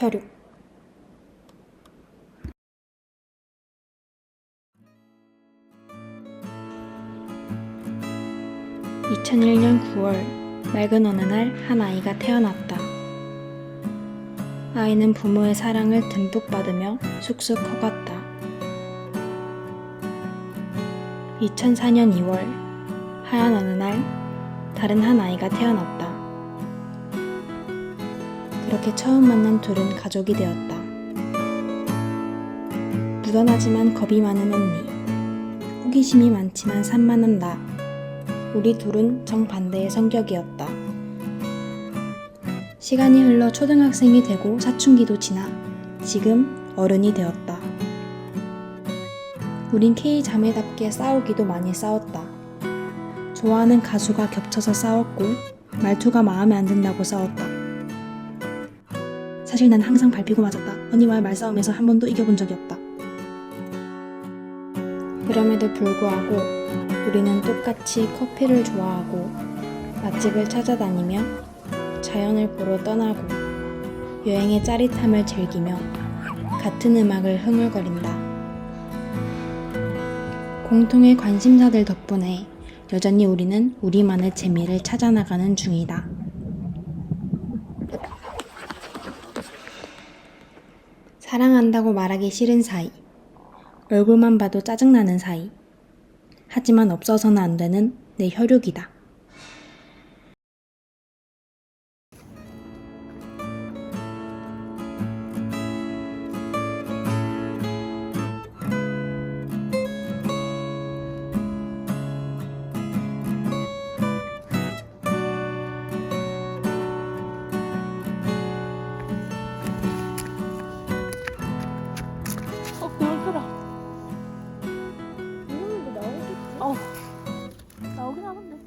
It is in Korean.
혈육. 2001년 9월 맑은 어느 날 한 아이가 태어났다. 아이는 부모의 사랑을 듬뿍 받으며 쑥쑥 커갔다. 2004년 2월 하얀 어느 날 다른 한 아이가 태어났다. 그렇게 처음 만난 둘은 가족이 되었다. 무던하지만 겁이 많은 언니. 호기심이 많지만 산만한 나. 우리 둘은 정반대의 성격이었다. 시간이 흘러 초등학생이 되고 사춘기도 지나 지금 어른이 되었다. 우린 K 자매답게 싸우기도 많이 싸웠다. 좋아하는 가수가 겹쳐서 싸웠고 말투가 마음에 안 든다고 싸웠다. 사실 난 항상 밟히고 맞았다. 언니와의 말싸움에서 한 번도 이겨본 적이 없다. 그럼에도 불구하고 우리는 똑같이 커피를 좋아하고 맛집을 찾아다니며 자연을 보러 떠나고 여행의 짜릿함을 즐기며 같은 음악을 흥얼거린다. 공통의 관심사들 덕분에 여전히 우리는 우리만의 재미를 찾아나가는 중이다. 사랑한다고 말하기 싫은 사이. 얼굴만 봐도 짜증나는 사이. 하지만 없어서는 안 되는 내 혈육이다. alın alın.